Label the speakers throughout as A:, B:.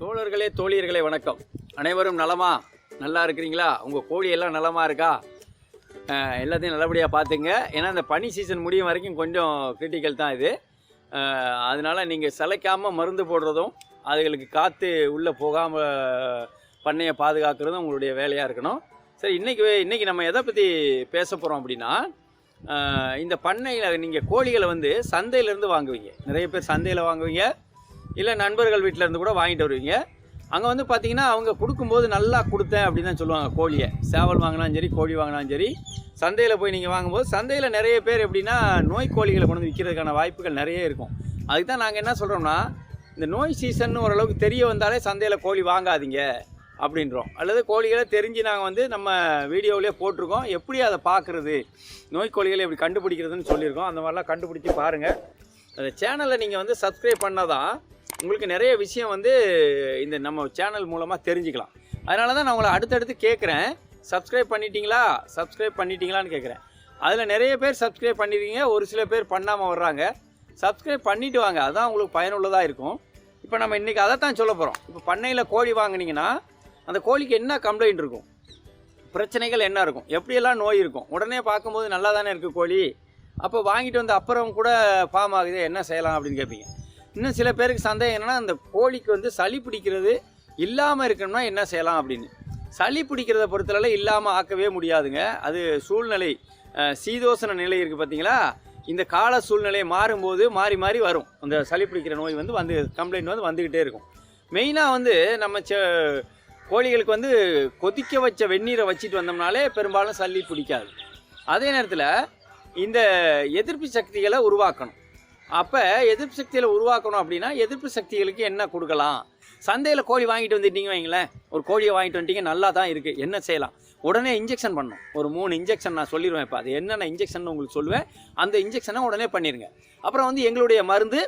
A: தோழர்களே தோழியர்களே வணக்கம். அனைவரும் நலமா? நல்லா இருக்கிறீங்களா? உங்கள் கோழி எல்லாம் நலமா இருக்கா? எல்லாத்தையும் நல்லபடியாக பார்த்துங்க. ஏன்னா இந்த பனி சீசன் முடியும் வரைக்கும் கொஞ்சம் கிரிட்டிக்கல் தான் இது. அதனால் அதனால நீங்கள் சிலைக்காமல் மருந்து போடுறதும் அதுகளுக்கு காற்று உள்ளே போகாமல் பண்ணையை பாதுகாக்கிறதும் உங்களுடைய வேலையாக இருக்கணும். சரி இன்றைக்கி இன்றைக்கி நம்ம எதை பற்றி பேச போகிறோம் அப்படின்னா இந்த பண்ணையில் நீங்கள் கோழிகளை வந்து சந்தையிலேருந்து வாங்குவீங்க. நிறைய பேர் சந்தையில் வாங்குவீங்க. இல்லை நண்பர்கள் வீட்டில் இருந்து கூட வாங்கிட்டு வருவீங்க. அங்கே வந்து பார்த்தீங்கன்னா அவங்க கொடுக்கும்போது நல்லா கொடுத்தேன் அப்படின்னு தான் சொல்லுவாங்க கோழியை. சேவல் வாங்கினாலும் சரி கோழி வாங்கினாலும் சரி சந்தையில் போய் நீங்கள் வாங்கும்போது சந்தையில் நிறைய பேர் எப்படின்னா நோய் கோழிகளை கொண்டு வந்து விற்கிறதுக்கான வாய்ப்புகள் நிறைய இருக்கும். அதுக்கு தான் நாங்கள் என்ன சொல்கிறோம்னா இந்த நோய் சீசன் ஓரளவுக்கு தெரிய வந்தாலே சந்தையில் கோழி வாங்காதீங்க அப்படின்றோம். அல்லது கோழிகளை தெரிஞ்சு நாங்கள் வந்து நம்ம வீடியோவிலே போட்டிருக்கோம். எப்படி அதை பார்க்குறது நோய் கோழிகளை எப்படி கண்டுபிடிக்கிறதுன்னு சொல்லியிருக்கோம். அந்த மாதிரிலாம் கண்டுபிடிச்சி பாருங்கள் அந்த சேனலை நீங்கள் வந்து சப்ஸ்கிரைப் பண்ணால் தான் உங்களுக்கு நிறைய விஷயம் வந்து இந்த நம்ம சேனல் மூலமாக தெரிஞ்சுக்கலாம். அதனால தான் நான் உங்களை அடுத்தடுத்து கேட்குறேன் சப்ஸ்கிரைப் பண்ணிட்டீங்களா? சப்ஸ்கிரைப் பண்ணிட்டீங்களான்னு கேட்குறேன் அதில் நிறைய பேர் சப்ஸ்கிரைப் பண்ணிருக்கீங்க. ஒரு சில பேர் பண்ணாமல் வர்றாங்க. சப்ஸ்கிரைப் பண்ணிட்டு வாங்க. அதுதான் உங்களுக்கு பயனுள்ளதாக இருக்கும். இப்போ நம்ம இன்றைக்கி அதை தான் சொல்ல போகிறோம் இப்போ பண்ணையில் கோழி வாங்கினீங்கன்னா அந்த கோழிக்கு என்ன கம்ப்ளைண்ட் இருக்கும்? பிரச்சனைகள் என்ன இருக்கும்? எப்படியெல்லாம் நோய் இருக்கும்? உடனே பார்க்கும்போது நல்லா தானே இருக்குது கோழி. அப்போ வாங்கிட்டு வந்த அப்புறம் கூட ஃபார்ம் ஆகுது. என்ன செய்யலாம் அப்படின்னு கேட்பீங்க. இன்னும் சில பேருக்கு சந்தேகம் என்னென்னா அந்த கோழிக்கு வந்து சளி பிடிக்கிறது இல்லாமல் இருக்கணும்னா என்ன செய்யலாம் அப்படின்னு. சளி பிடிக்கிறத பொறுத்தளவில் இல்லாமல் ஆக்கவே முடியாதுங்க. அது சூழ்நிலை சீதோசன நிலை இருக்குது பார்த்தீங்களா இந்த கால சூழ்நிலை மாறும்போது மாறி மாறி வரும். அந்த சளி பிடிக்கிற நோய் வந்து வந்து கம்ப்ளைண்ட் வந்து வந்துக்கிட்டே இருக்கும். மெயினாக வந்து நம்ம செ கோழிகளுக்கு வந்து கொதிக்க வச்ச வெந்நீரை வச்சுட்டு வந்தோம்னாலே பெரும்பாலும் சளி பிடிக்காது. அதே நேரத்தில் இந்த எதிர்ப்பு சக்திகளை உருவாக்கணும். அப்போ எதிர்ப்பு சக்திகளை உருவாக்கணும் அப்படின்னா எதிர்ப்பு சக்திகளுக்கு என்ன கொடுக்கலாம்? சந்தையில் கோழி வாங்கிட்டு வந்துட்டீங்க வைங்களேன். ஒரு கோழியை வாங்கிட்டு வந்துட்டீங்க நல்லா தான் இருக்குது என்ன செய்யலாம்? உடனே இன்ஜெக்ஷன் பண்ணணும். ஒரு மூணு இன்ஜெக்ஷன் நான் சொல்லிடுவேன் இப்போ. அது என்னென்ன இன்ஜெக்ஷன் உங்களுக்கு சொல்லுவேன். அந்த இன்ஜெக்ஷனை உடனே பண்ணிடுங்க. அப்புறம் வந்து எங்களுடைய மருந்து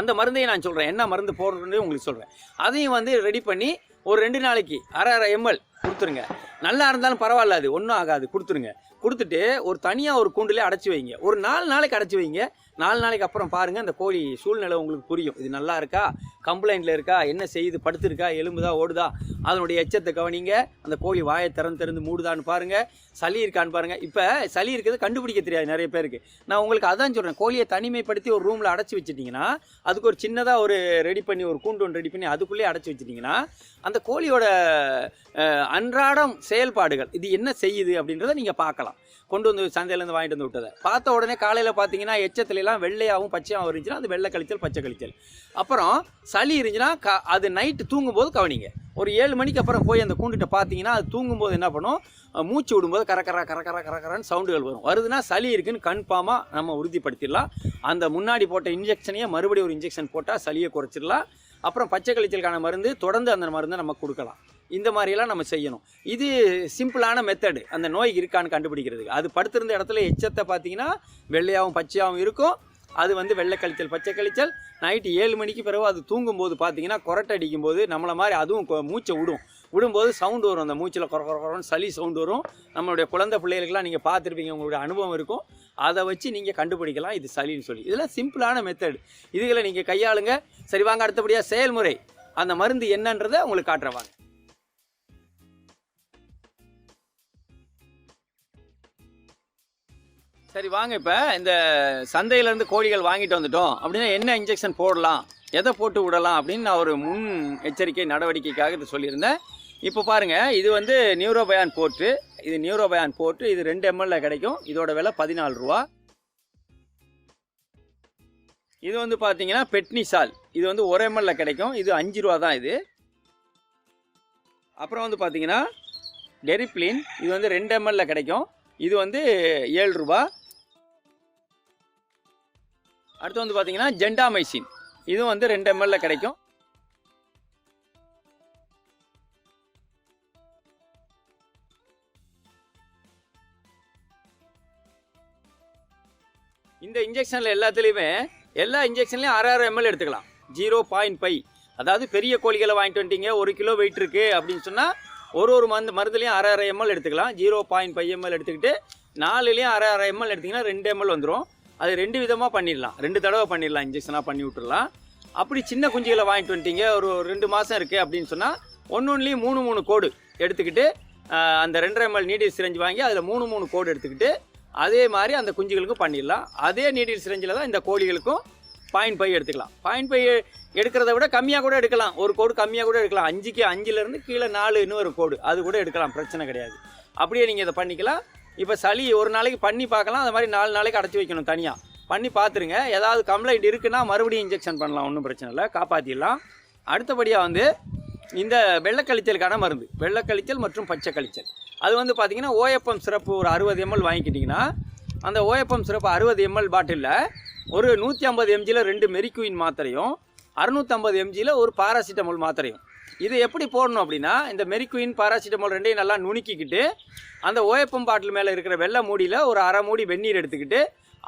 A: அந்த மருந்தையும் நான் சொல்கிறேன் என்ன மருந்து போடுறதுன்னு உங்களுக்கு சொல்கிறேன் அதையும் வந்து ரெடி பண்ணி ஒரு ரெண்டு நாளைக்கு அரை அரை எம்எல் கொடுத்துருங்க. நல்லா இருந்தாலும் பரவாயில்ல அது ஒன்றும் ஆகாது. கொடுத்துருங்க. கொடுத்துட்டு ஒரு தனியாக ஒரு கூண்டுலேயே அடைச்சி வைங்க. ஒரு நாலு நாளைக்கு அடைச்சி வைங்க. நாலு நாளைக்கு அப்புறம் பாருங்கள் அந்த கோழி சூழ்நிலை உங்களுக்கு புரியும். இது நல்லா இருக்கா? கம்ப்ளைண்ட்டில் இருக்கா? என்ன செய்யுது படுத்துருக்கா? எலும்புதா ஓடுதா? அதனுடைய எச்சத்தை கவனிங்க. அந்த கோழி வாயை திறந்து திறந்து மூடுதான்னு பாருங்கள் சளி இருக்கான்னு பாருங்கள் இப்போ சளி இருக்கிறது கண்டுபிடிக்க தெரியாது நிறைய பேருக்கு. நான் உங்களுக்கு அதான் சொல்கிறேன் கோழியை தனிமைப்படுத்தி ஒரு ரூமில் அடைச்சி வச்சிட்டிங்கன்னா அதுக்கு ஒரு சின்னதாக ஒரு ரெடி பண்ணி ஒரு கூண்டு ஒன்று ரெடி பண்ணி அதுக்குள்ளேயே அடைச்சி வச்சிட்டிங்கன்னா அந்த கோழியோட அன்றாடம் செயல்பாடுகள். இது என்ன செய்யுது அப்படின்றத நீங்கள் பார்க்கலாம். கொண்டு வந்து சந்தையிலேருந்து வாங்கிட்டு வந்து விட்டதை. பார்த்த உடனே காலையில் பார்த்தீங்கன்னா எச்சத்துல எல்லாம் வெள்ளையாகவும் பச்சையாகவும் இருந்துச்சுன்னா அது வெள்ளை கழிச்சல் பச்சை கழிச்சல் அப்புறம் சளி இருந்துச்சுன்னா க அது நைட்டு தூங்கும்போது கவனிங்க. ஒரு ஏழு மணிக்கு அப்புறம் போய் அந்த கூண்டுகிட்ட பார்த்தீங்கன்னா அது தூங்கும்போது என்ன பண்ணும்? மூச்சு விடும்போது கரக்கரா கரக்கரா கரக்கரான்னு சவுண்டுகள் வரும். வருதுன்னா சளி இருக்குன்னு கன்ஃபார்மாக நம்ம உறுதிப்படுத்திடலாம். அந்த முன்னாடி போட்ட இன்ஜெக்ஷனையே மறுபடியும் ஒரு இன்ஜெக்ஷன் போட்டால் சளியை குறைச்சிடலாம். அப்புறம் பச்சை கழிச்சலுக்கான மருந்து தொடர்ந்து அந்த மருந்தை நம்ம கொடுக்கலாம். இந்த மாதிரியெல்லாம் நம்ம செய்யணும். இது சிம்பிளான மெத்தடு அந்த நோய் இருக்கான்னு கண்டுபிடிக்கிறதுக்கு. அது படுத்திருந்த இடத்துல எச்சத்தை பார்த்தீங்கன்னா வெள்ளையாகவும் பச்சையாகவும் இருக்கும். அது வந்து வெள்ளை கழிச்சல் பச்சை கழிச்சல் நைட்டு ஏழு மணிக்கு பிறகு அது தூங்கும்போது பார்த்தீங்கன்னா கொரட்டை அடிக்கும்போது நம்மளை மாதிரி அதுவும் கொ- மூச்சை விடும். விடும்போது சவுண்டு வரும். அந்த மூச்சில் குற குறன்னு சளி சவுண்டு வரும். நம்மளுடைய குழந்தை பிள்ளைகளுக்கெல்லாம் நீங்கள் பார்த்துருப்பீங்க. உங்களுடைய அனுபவம் இருக்கும். அதை வச்சு நீங்கள் கண்டுபிடிக்கலாம். இது சளின்னு சொல்லி. இதெல்லாம் சிம்பிளான மெத்தட் இதுகளை நீங்கள் கையாளுங்க. சரி வாங்க அடுத்தபடியாக செயல்முறை. அந்த மருந்து என்னன்றதை உங்களுக்கு காட்டுறவாங்க சரி வாங்க இப்போ. இந்த சந்தையிலேருந்து கோழிகள் வாங்கிட்டு வந்துட்டோம். அப்படின்னா என்ன இன்ஜெக்ஷன் போடலாம்? எதை போட்டு விடலாம்? அப்படின்னு நான் ஒரு முன் எச்சரிக்கை நடவடிக்கைக்காக இது சொல்லியிருந்தேன். இப்போ பாருங்கள் இது வந்து நியூரோபயான் போட்டு இது நியூரோபயான் போட்டு இது ரெண்டு எம்எல்ல கிடைக்கும். இதோட விலை பதினாலு ரூபா. இது வந்து பார்த்தீங்கன்னா பெட்னிசால். இது வந்து ஒரு எம்எல்ல கிடைக்கும். இது அஞ்சு ரூபா தான் இது. அப்புறம் வந்து பார்த்தீங்கன்னா டெரிப்ளின். இது வந்து ரெண்டு எம்எல்ல கிடைக்கும். இது வந்து ஏழு ரூபா. அடுத்து வந்து பார்த்தீங்கன்னா ஜெண்டாமைசின். இதுவும் வந்து ரெண்டு எம்எல்ல கிடைக்கும். இந்த இன்ஜெக்ஷனில் எல்லாத்துலேயுமே எல்லா இன்ஜெக்ஷன்லையும் ஆறு ஆறு எம்எல் எடுத்துக்கலாம். Zero point five. அதாவது பெரிய கோழிகளை வாங்கிட்டு வந்துட்டீங்க ஒரு கிலோ வெயிட் இருக்குது அப்படின்னு சொன்னால் ஒரு ஒரு மருந்து மருந்துலையும் அரை அரை எம்எல் எடுத்துக்கலாம். ஜீரோ பாயிண்ட் ஃபைவ் எம்எல் எடுத்துக்கிட்டு நாலுலேயும் அரை அரை எம்எல் எடுத்திங்கன்னா ரெண்டு எம்எல் வந்துடும் அது ரெண்டு விதமாக பண்ணிடலாம். ரெண்டு தடவை பண்ணிடலாம் இன்ஜெக்ஷனாக பண்ணி விட்டுடலாம். அப்படி சின்ன குஞ்சுகளை வாங்கிட்டு வந்துட்டீங்க. ஒரு ரெண்டு மாதம் இருக்குது அப்படின்னு சொன்னால் ஒன்று ஒன்றுலேயும் மூணு மூணு கோடு எடுத்துக்கிட்டு அந்த ரெண்டரை எம்எல் நீடில் சிரஞ்சு வாங்கி அதில் மூணு மூணு கோடு எடுத்துக்கிட்டு அதே மாதிரி அந்த குஞ்சுகளுக்கும் பண்ணிடலாம். அதே நீடில் சிரஞ்சில் தான் இந்த கோழிகளுக்கும் பாயிண்ட் பை எடுத்துக்கலாம். பாயிண்ட் பை எடுக்கிறத விட கம்மியாக கூட எடுக்கலாம். ஒரு கோடு கம்மியாக கூட எடுக்கலாம். அஞ்சுக்கு அஞ்சுலேருந்து கீழே நாலு இன்னொரு கோடு. அது கூட எடுக்கலாம். பிரச்சனை கிடையாது. அப்படியே நீங்கள் இதை பண்ணிக்கலாம். இப்போ சளி ஒரு நாளைக்கு பண்ணி பார்க்கலாம். அது மாதிரி நாலு நாளைக்கு அடைச்சி வைக்கணும் தனியாக பண்ணி பார்த்துருங்க. ஏதாவது கம்ப்ளைண்ட் இருக்குன்னா மறுபடியும் இன்ஜெக்ஷன் பண்ணலாம். ஒன்றும் பிரச்சனை இல்லை. காப்பாற்றிடலாம் அடுத்தபடியாக வந்து இந்த வெள்ளக்கழிச்சலுக்கான மருந்து. வெள்ளக்கழிச்சல் மற்றும் பச்சை கழிச்சல் அது வந்து பார்த்தீங்கன்னா ஓஎப்எம் சிறப்பு ஒரு அறுபது எம்எல் வாங்கிக்கிட்டிங்கன்னா அந்த ஓஎப்எம் சிறப்பு அறுபது எம்எல் பாட்டிலில் ஒரு நூற்றி ஐம்பது எம்ஜியில் ரெண்டு மெரிக்குயின் மாத்திரையும் அறுநூற்றம்பது எம்ஜியில் ஒரு பாராசிட்டமால் மாத்திரையும். இது எப்படி போடணும் அப்படின்னா இந்த மெரிக்குயின் பாராசிட்டமால் ரெண்டையும் நல்லா நுணுக்கிக்கிட்டு அந்த ஓயப்பம் பாட்டில் மேலே இருக்கிற வெள்ளை மூடியில் ஒரு அரை மூடி வெந்நீர் எடுத்துக்கிட்டு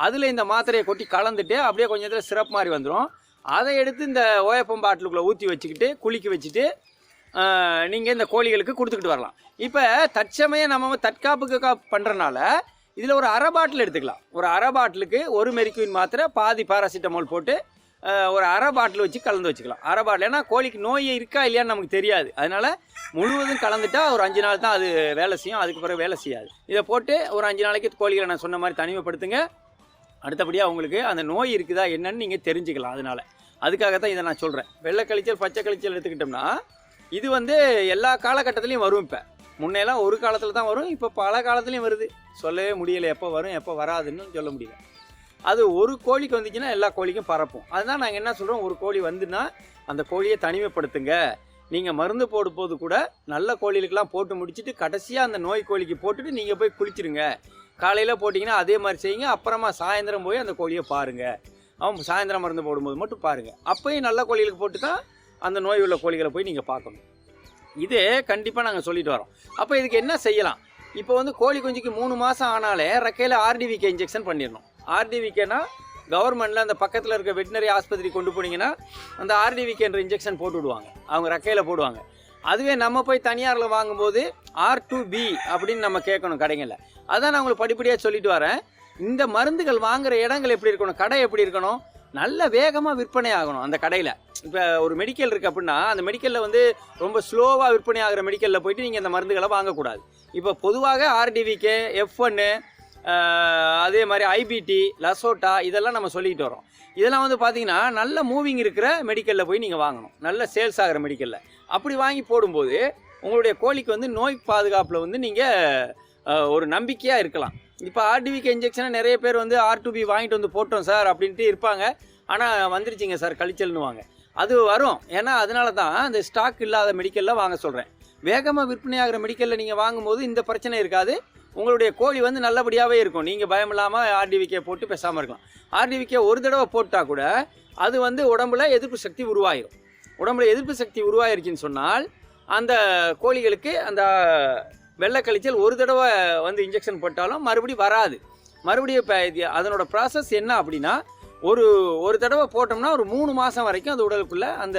A: அதில் இந்த மாத்திரையை கொட்டி கலந்துட்டு அப்படியே கொஞ்சம் நேரத்தில் சிரப் மாதிரி வந்துடும் அதை எடுத்து இந்த ஓயப்பம் பாட்டிலுக்குள்ளே ஊற்றி வச்சுக்கிட்டு குளிக்க வச்சுட்டு நீங்கள் இந்த கோழிகளுக்கு கொடுத்துக்கிட்டு வரலாம். இப்போ தற்சமயம் நம்ம தற்காப்புக்கு பண்ணுறனால இதில் ஒரு அரை பாட்டில் எடுத்துக்கலாம். ஒரு அரை பாட்டிலுக்கு ஒரு மெரிக்குயின் மாத்திரை பாதி பாராசிட்டமால் போட்டு ஒரு அரை பாட்டில் வச்சு கலந்து வச்சுக்கலாம். அரை பாட்டில் ஏன்னா கோழிக்கு நோய் இருக்கா இல்லையான்னு நமக்கு தெரியாது. அதனால் முழுவதும் கலந்துட்டா ஒரு அஞ்சு நாள் தான் அது வேலை செய்யும். அதுக்கு பிறகு வேலை செய்யாது. இதை போட்டு ஒரு அஞ்சு நாளைக்கு கோழிகளை நான் சொன்ன மாதிரி தனிமைப்படுத்துங்க. அடுத்தபடியாக உங்களுக்கு அந்த நோய் இருக்குதா என்னன்னு நீங்கள் தெரிஞ்சுக்கலாம் அதனால். அதுக்காக தான் இதை நான் சொல்கிறேன் வெள்ளை கழிச்சல் பச்சை கழிச்சல் எடுத்துக்கிட்டோம்னா இது வந்து எல்லா காலகட்டத்துலேயும் வரும் இப்போ. முன்னையெல்லாம் ஒரு காலத்தில் தான் வரும் இப்போ பல காலத்துலேயும் வருது. சொல்லவே முடியலை எப்போ வரும் எப்போ வராதுன்னு சொல்ல முடியல. அது ஒரு கோழிக்கு வந்துச்சுன்னா எல்லா கோழிக்கும் பரப்பும் அதுதான் நாங்கள் என்ன சொல்கிறோம் ஒரு கோழி வந்துன்னா அந்த கோழியை தனிமைப்படுத்துங்க. நீங்கள் மருந்து போடும் போது கூட நல்ல கோழிகளுக்கெல்லாம் போட்டு முடிச்சுட்டு கடைசியாக அந்த நோய் கோழிக்கு போட்டுட்டு நீங்கள் போய் குளிச்சிருங்க. காலையில் போட்டிங்கன்னா அதே மாதிரி செய்யுங்க. அப்புறமா சாயந்தரம் போய் அந்த கோழியை பாருங்கள் அவன் சாயந்தரம் மருந்து போடும்போது மட்டும் பாருங்கள் அப்பயும் நல்ல கோழிகளுக்கு போட்டு தான் அந்த நோய் உள்ள கோழிகளை போய் நீங்கள் பார்க்கணும். இதே கண்டிப்பாக நாங்கள் சொல்லிட்டு வரோம். அப்போ இதுக்கு என்ன செய்யலாம்? இப்போ வந்து கோழி குஞ்சுக்கு மூணு மாதம் ஆனாலே ரெக்கையில் ஆர்டிவிகே இன்ஜெக்ஷன் பண்ணிடணும். ஆர்டிவிக்கேனா கவர்மெண்ட்டில் அந்த பக்கத்தில் இருக்க வெட்டினரி ஆஸ்பத்திரி கொண்டு போனீங்கன்னா அந்த ஆர்டிவிகேன்ற இன்ஜெக்ஷன் போட்டு விடுவாங்க அவங்க ரெக்கையில் போடுவாங்க. அதுவே நம்ம போய் தனியாரில் வாங்கும்போது ஆர் டு பி அப்படின்னு நம்ம கேட்கணும் கடைகளில். அதான் நான் உங்களுக்கு படிப்படியாக சொல்லிட்டு வரேன். இந்த மருந்துகள் வாங்குகிற இடங்கள் எப்படி இருக்கணும் கடை எப்படி இருக்கணும் நல்ல வேகமாக விற்பனை ஆகணும் அந்த கடையில். இப்போ ஒரு மெடிக்கல் இருக்குது அப்படின்னா அந்த மெடிக்கலில் வந்து ரொம்ப ஸ்லோவாக விற்பனை ஆகிற மெடிக்கலில் போயிட்டு நீங்கள் இந்த மருந்துகளை வாங்கக்கூடாது. இப்போ பொதுவாக ஆர்டிவிகே எஃப் ஒன்று அதே மாதிரி ஐபிடி லசோட்டா இதெல்லாம் நம்ம சொல்லிக்கிட்டு வரோம். இதெல்லாம் வந்து பார்த்தீங்கன்னா நல்ல மூவிங் இருக்கிற மெடிக்கலில் போய் நீங்கள் வாங்கணும். நல்ல சேல்ஸ் ஆகிற மெடிக்கலில் அப்படி வாங்கி போடும்போது உங்களுடைய கோழிக்கு வந்து நோய் பாதுகாப்பில் வந்து நீங்கள் ஒரு நம்பிக்கையாக இருக்கலாம். இப்போ ஆர்டிவிக்கு இன்ஜெக்ஷனாக நிறைய பேர் வந்து ஆர்டிபி வாங்கிட்டு வந்து போட்டோம் சார் அப்படின்ட்டு இருப்பாங்க. ஆனால் வந்துருச்சிங்க சார் கழிச்சல்னுவாங்க. அது வரும். ஏன்னா அதனால தான் இந்த ஸ்டாக் இல்லாத மெடிக்கலில் வாங்க சொல்கிறேன் வேகமாக விற்பனையாகிற மெடிக்கலில் நீங்கள் வாங்கும்போது இந்த பிரச்சனை இருக்காது. உங்களுடைய கோழி வந்து நல்லபடியாகவே இருக்கும். நீங்கள் பயம் இல்லாமல் போட்டு பேசாமல் இருக்கலாம். ஆர்டிவிகே ஒரு தடவை போட்டால் கூட அது வந்து உடம்புல எதிர்ப்பு சக்தி உருவாயிடும் உடம்புல எதிர்ப்பு சக்தி உருவாயிருச்சுன்னு சொன்னால் அந்த கோழிகளுக்கு அந்த வெள்ளை கழிச்சல் ஒரு தடவை வந்து இன்ஜெக்ஷன் போட்டாலும் மறுபடியும் வராது. மறுபடியும் இப்போ அதனோட ப்ராசஸ் என்ன அப்படின்னா ஒரு ஒரு தடவை போட்டோம்னா ஒரு மூணு மாதம் வரைக்கும் அந்த உடலுக்குள்ளே அந்த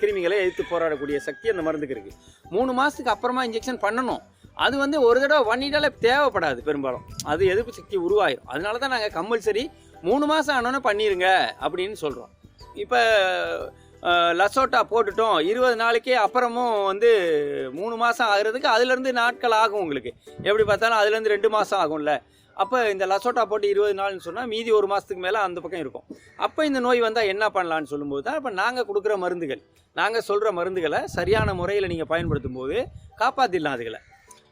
A: கிருமிகளை எதிர்த்து போராடக்கூடிய சக்தி அந்த மருந்துக்கு இருக்குது மூணு மாதத்துக்கு அப்புறமா இன்ஜெக்ஷன் பண்ணணும். அது வந்து ஒரு தடவை பண்ணிட்டாலே தேவைப்படாது பெரும்பாலும். அது எதிர்ப்பு சக்தி உருவாயிடும் அதனால தான் நாங்கள் கம்பல்சரி மூணு மாதம் ஆனோன்னே பண்ணிடுங்க அப்படின்னு சொல்கிறோம் இப்போ லசோட்டா போட்டுட்டோம். இருபது நாளைக்கே அப்புறமும் வந்து மூணு மாதம் ஆகுறதுக்கு அதுலேருந்து நாட்கள் ஆகும் உங்களுக்கு. எப்படி பார்த்தாலும் அதுலேருந்து ரெண்டு மாதம் ஆகும்ல. அப்போ இந்த லசோட்டா போட்டு இருபது நாள்னு சொன்னால் மீதி ஒரு மாதத்துக்கு மேலே அந்த பக்கம் இருக்கும். அப்போ இந்த நோய் வந்தால் என்ன பண்ணலான்னு சொல்லும்போது தான் இப்போ நாங்கள் கொடுக்குற மருந்துகள் நாங்கள் சொல்கிற மருந்துகளை சரியான முறையில் நீங்கள் பயன்படுத்தும் போது காப்பாற்றிடலாம் அதுகளை.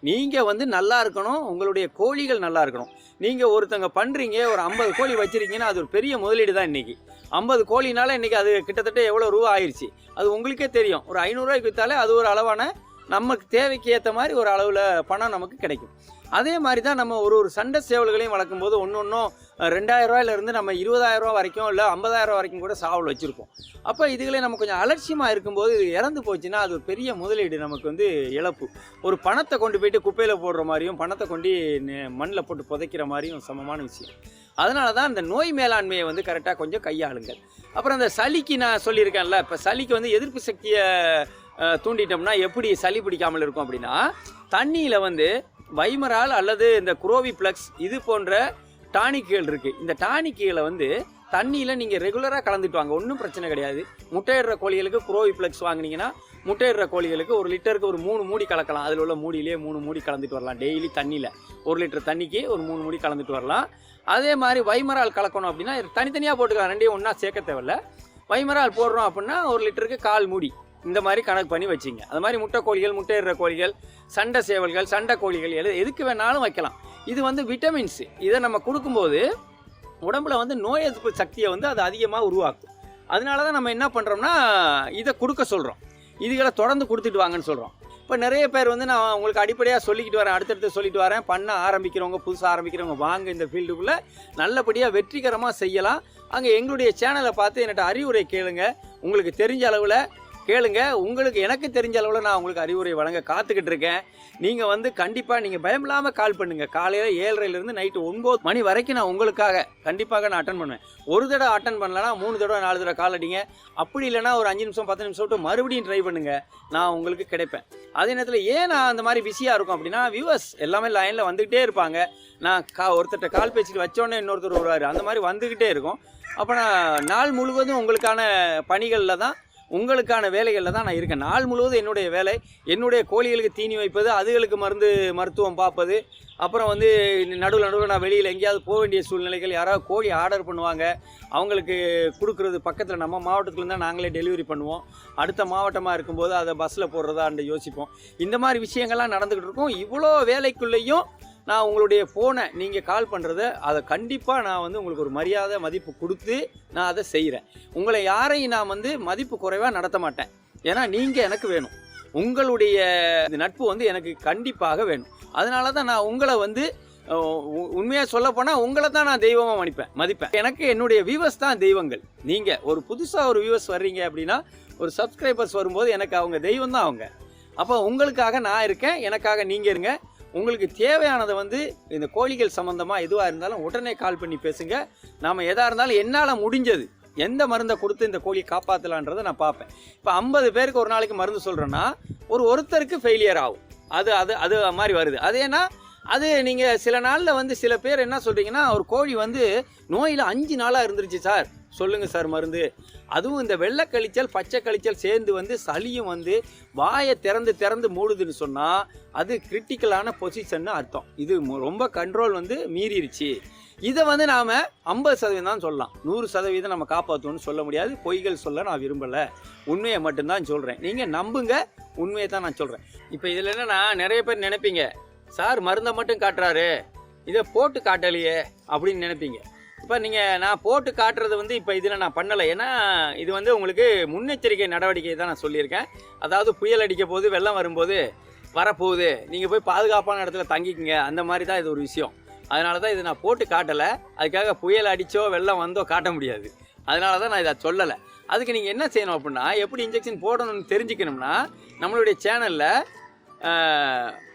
A: நீங்கள் வந்து நல்லா இருக்கணும் உங்களுடைய கோழிகள் நல்லா இருக்கணும். நீங்கள் ஒருத்தங்க பண்ணுறீங்க ஒரு ஐம்பது கோழி வச்சுருக்கீங்கன்னா அது ஒரு பெரிய முதலீடு தான் இன்றைக்கி ஐம்பது கோழினால இன்றைக்கி அது கிட்டத்தட்ட எவ்வளோ ரூபா ஆயிடுச்சு அது உங்களுக்கே தெரியும். ஒரு ஐநூறுரூவாய்க்கு விற்றாலே அது ஒரு அளவான நமக்கு தேவைக்கு ஏற்ற மாதிரி ஒரு அளவில் பணம் நமக்கு கிடைக்கும். அதே மாதிரி தான் நம்ம ஒரு ஒரு சண்டை சேவல்களையும் வளர்க்கும் போது ஒன்று ஒன்றும் ரெண்டாயரரூவாயிலிருந்து நம்ம இருபதாயிரம் ரூபா வரைக்கும் இல்லை ஐம்பதாயிரம் ரூபா வரைக்கும் கூட சாவல் வச்சுருக்கோம் அப்போ இதுகளே நம்ம கொஞ்சம் அலட்சியமாக இருக்கும்போது இது இறந்து போச்சுன்னா அது ஒரு பெரிய முதலீடு நமக்கு வந்து இழப்பு. ஒரு பணத்தை கொண்டு போயிட்டு குப்பையில் போடுற மாதிரியும் பணத்தை கொண்டு மண்ணில் போட்டு புதைக்கிற மாதிரியும் சமமான விஷயம். அதனால தான் இந்த நோய் மேலாண்மையை வந்து கரெக்டாக கொஞ்சம் கையாளுங்கள். அப்புறம் அந்த சளிக்கு நான் சொல்லியிருக்கேன்ல இப்போ சளிக்கு வந்து எதிர்ப்பு சக்தியை தூண்டிட்டோம்னா எப்படி சளி பிடிக்காமல் இருக்கும் அப்படின்னா தண்ணியில் வந்து வைமரால் அல்லது இந்த குரோவி ப்ளக்ஸ் இது போன்ற டானிக்குகள் இருக்குது இந்த டானிக்குகளை வந்து தண்ணியில் நீங்கள் ரெகுலராக கலந்துட்டு வாங்க. ஒன்றும் பிரச்சனை கிடையாது. முட்டையிடுற கோழிகளுக்கு குரோவி ப்ரோவிப்ளெக்ஸ் வாங்கினீங்கன்னா முட்டையிடுற கோழிகளுக்கு ஒரு லிட்டருக்கு ஒரு மூணு மூடி கலக்கலாம். அதில் உள்ள மூடியிலே மூணு மூடி கலந்துட்டு வரலாம். டெய்லி தண்ணியில். ஒரு லிட்டர் தண்ணிக்கு ஒரு மூணு மூடி கலந்துட்டு வரலாம். அதே மாதிரி வைமரால் கலக்கணும் அப்படின்னா தனித்தனியாக போட்டுக்கலாம். ரெண்டையும் ஒன்றா சேர்க்க தேவையில்ல. வைமரால் போடுறோம் அப்படின்னா ஒரு லிட்டருக்கு கால் மூடி. இந்த மாதிரி கணக்கு பண்ணி வச்சிங்க. அது மாதிரி முட்டை கோழிகள் முட்டையிடுற கோழிகள் சண்டை சேவல்கள் சண்டை கோழிகள் எது எதுக்கு வேணாலும் வைக்கலாம். இது வந்து விட்டமின்ஸ் இதை நம்ம கொடுக்கும்போது உடம்புல வந்து நோய் எதிர்ப்பு சக்தியை வந்து அது அதிகமாக உருவாக்கும். அதனால தான் நம்ம என்ன பண்ணுறோம்னா இதை கொடுக்க சொல்கிறோம் இதுகளை தொடர்ந்து கொடுத்துட்டு வாங்கன்னு சொல்கிறோம் இப்போ நிறைய பேர் வந்து நான் உங்களுக்கு அடிப்படையாக சொல்லிக்கிட்டு வரேன் அடுத்தடுத்து சொல்லிட்டு வரேன். பண்ண ஆரம்பிக்கிறவங்க புதுசாக ஆரம்பிக்கிறவங்க வாங்க இந்த ஃபீல்டுக்குள்ளே நல்லபடியாக வெற்றிகரமாக செய்யலாம். அங்கே எங்களுடைய சேனலை பார்த்து என்கிட்ட அறிவுரை கேளுங்க. உங்களுக்கு தெரிஞ்ச அளவில் கேளுங்க. உங்களுக்கு எனக்கு தெரிஞ்ச அளவில் நான் உங்களுக்கு அறிவுரை வழங்க காத்துக்கிட்டு இருக்கேன். நீங்கள் வந்து கண்டிப்பாக நீங்கள் பயம் இல்லாமல் கால் பண்ணுங்கள் காலையில் ஏழரைலேருந்து நைட்டு ஒன்பது மணி வரைக்கும் நான் உங்களுக்காக கண்டிப்பாக நான் அட்டன் பண்ணுவேன். ஒரு தடவை அட்டன் பண்ணலன்னா மூணு தடவை நாலு தடவை கால் அடிங்க. அப்படி இல்லைன்னா ஒரு அஞ்சு நிமிஷம் பத்து நிமிஷம் விட்டு மறுபடியும் ட்ரை பண்ணுங்கள் நான் உங்களுக்கு கிடைப்பேன். அதே நேரத்தில் ஏன் நான் அந்த மாதிரி பிஸியாக இருக்கும் அப்படின்னா வியூவர்ஸ் எல்லாமே லைனில் வந்துக்கிட்டே இருப்பாங்க. நான் கா ஒருத்தர்கிட்ட கால் பேசிட்டு வச்சோடனே இன்னொருத்தர் வருவார். அந்த மாதிரி வந்துக்கிட்டே இருக்கும். அப்போ நான் நாள் முழுவதும் உங்களுக்கான பணிகளில் தான் உங்களுக்கான வேலைகளில் தான் நான் இருக்கேன். நாள் முழுவதும் என்னுடைய வேலை என்னுடைய கோழிகளுக்கு தீனி வைப்பது அதுகளுக்கு மருந்து மருத்துவம் பார்ப்பது அப்புறம் வந்து நடுவில் நடுவில் நான் வெளியில் எங்கேயாவது போக வேண்டிய சூழ்நிலைகள் யாராவது கோழி ஆர்டர் பண்ணுவாங்க அவங்களுக்கு கொடுக்குறது பக்கத்தில் நம்ம மாவட்டத்துலேருந்து இருந்தால் நாங்களே டெலிவரி பண்ணுவோம். அடுத்த மாவட்டமாக இருக்கும்போது அதை பஸ்ஸில் போடுறதா யோசிப்போம். இந்த மாதிரி விஷயங்கள்லாம் நடந்துக்கிட்டு இருக்கும். இவ்வளோ வேலைக்குள்ளேயும் நான் உங்களுடைய ஃபோனை நீங்கள் கால் பண்ணுறத அதை கண்டிப்பாக நான் வந்து உங்களுக்கு ஒரு மரியாதை மதிப்பு கொடுத்து நான் அதை செய்கிறேன் உங்களை யாரையும் நான் வந்து மதிப்பு குறைவாக நடத்த மாட்டேன். ஏன்னா நீங்கள் எனக்கு வேணும். உங்களுடைய நட்பு வந்து எனக்கு கண்டிப்பாக வேணும். அதனால தான் நான் உங்களை வந்து உண்மையாக சொல்லப்போனால் உங்களை தான் நான் தெய்வமாக மதிப்பேன் மதிப்பேன். எனக்கு என்னுடைய வியூவர்ஸ் தான் தெய்வங்கள். நீங்கள் ஒரு புதுசாக ஒரு வியூவர்ஸ் வர்றீங்க அப்படின்னா ஒரு சப்ஸ்கிரைபர்ஸ் வரும்போது எனக்கு அவங்க தெய்வம் தான் அவங்க. அப்போ உங்களுக்காக நான் இருக்கேன் எனக்காக நீங்கள் இருங்க. உங்களுக்கு தேவையானதை வந்து இந்த கோழிகள் சம்மந்தமாக எதுவாக இருந்தாலும் உடனே கால் பண்ணி பேசுங்க. நாம் எதாக இருந்தாலும் என்னால் முடிஞ்சது. எந்த மருந்தை கொடுத்து இந்த கோழியை காப்பாற்றலான்றதை நான் பார்ப்பேன். இப்போ ஐம்பது பேருக்கு ஒரு நாளைக்கு மருந்து சொல்கிறேன்னா ஒரு ஒருத்தருக்கு ஃபெயிலியர் ஆகும். அது அது அது மாதிரி வருது. அது ஏன்னா அது நீங்கள் சில நாளில் வந்து சில பேர் என்ன சொல்கிறீங்கன்னா ஒரு கோழி வந்து நோயில் அஞ்சு நாளாக இருந்துருச்சு சார். சொல்லுங்கள் சார் மருந்து. அதுவும் இந்த வெள்ளை கழிச்சல் பச்சை கழிச்சல் சேர்ந்து வந்து சளியும் வந்து வாயை திறந்து திறந்து மூடுதுன்னு சொன்னால் அது கிரிட்டிக்கலான பொசிஷன்னு அர்த்தம். இது ரொம்ப கண்ட்ரோல் வந்து மீறிடுச்சு இதை வந்து நாம் ஐம்பது சதவீதம் தான் சொல்லலாம். நூறு சதவீதம் நம்ம காப்பாற்றணும்னு சொல்ல முடியாது. பொய்கள் சொல்ல நான் விரும்பலை. உண்மையை மட்டும்தான் சொல்கிறேன் நீங்கள் நம்புங்க உண்மையை தான் நான் சொல்கிறேன் இப்போ இதில் என்னென்னா நிறைய பேர் நினைப்பீங்க சார் மருந்தை மட்டும் காட்டுறாரு. இதை போட்டு காட்டலையே அப்படின்னு நினைப்பீங்க. இப்போ நீங்கள் நான் போட்டு காட்டுறது வந்து இப்போ இதில் நான் பண்ணலை. ஏன்னா இது வந்து உங்களுக்கு முன்னெச்சரிக்கை நடவடிக்கை தான் நான் சொல்லியிருக்கேன். அதாவது புயல் அடிக்க போது வெள்ளம் வரும்போது வரப்போகுது. நீங்கள் போய் பாதுகாப்பான இடத்துல தங்கிக்கங்க. அந்த மாதிரி தான் இது ஒரு விஷயம். அதனால தான் இது நான் போட்டு காட்டலை. அதுக்காக புயல் அடித்தோ வெள்ளம் வந்தோ காட்ட முடியாது. அதனால தான் நான் இதை சொல்லலை. அதுக்கு நீங்கள் என்ன செய்யணும் அப்படின்னா எப்படி இன்ஜெக்ஷன் போடணும்னு தெரிஞ்சுக்கணும்னா நம்மளுடைய சேனலில்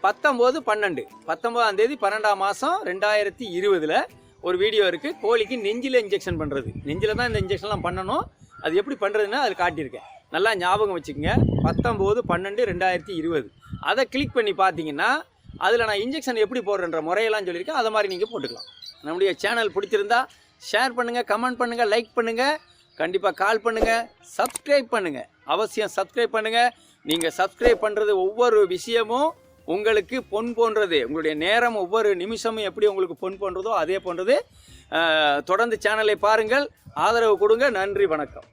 A: பத்தொம்போது பன்னெண்டு. பத்தொம்போதாம் தேதி பன்னெண்டாம் மாதம் ரெண்டாயிரத்தி இருபதில் ஒரு வீடியோ இருக்குது கோழிக்கு நெஞ்சில் இன்ஜெக்ஷன் பண்ணுறது நெஞ்சில் தான் இந்த இன்ஜெக்ஷன்லாம் பண்ணணும். அது எப்படி பண்ணுறதுன்னா அது காட்டியிருக்கேன். நல்லா ஞாபகம் வச்சுக்கோங்க. பத்தொம்போது பன்னெண்டு ரெண்டாயிரத்தி இருபது. அதை கிளிக் பண்ணி பார்த்தீங்கன்னா அதில் நான் இன்ஜெக்ஷன் எப்படி போடுறேன்ற முறையெல்லாம் சொல்லியிருக்கேன். அதை மாதிரி நீங்கள் போட்டுக்கலாம். நம்முடைய சேனல் பிடிச்சிருந்தா ஷேர் பண்ணுங்கள் கமெண்ட் பண்ணுங்கள் லைக் பண்ணுங்கள் கண்டிப்பாக கால் பண்ணுங்கள் சப்ஸ்கிரைப் பண்ணுங்கள் அவசியம் சப்ஸ்கிரைப் பண்ணுங்கள் நீங்கள் சப்ஸ்கிரைப் பண்ணுறது ஒவ்வொரு விஷயமும் உங்களுக்கு பொன் போன்றது உங்களுடைய நேரம் ஒவ்வொரு நிமிஷமும் எப்படி உங்களுக்கு பொன் போன்றதோ அதே போன்றது. தொடர்ந்து சேனலை பாருங்கள். ஆதரவு கொடுங்க. நன்றி வணக்கம்.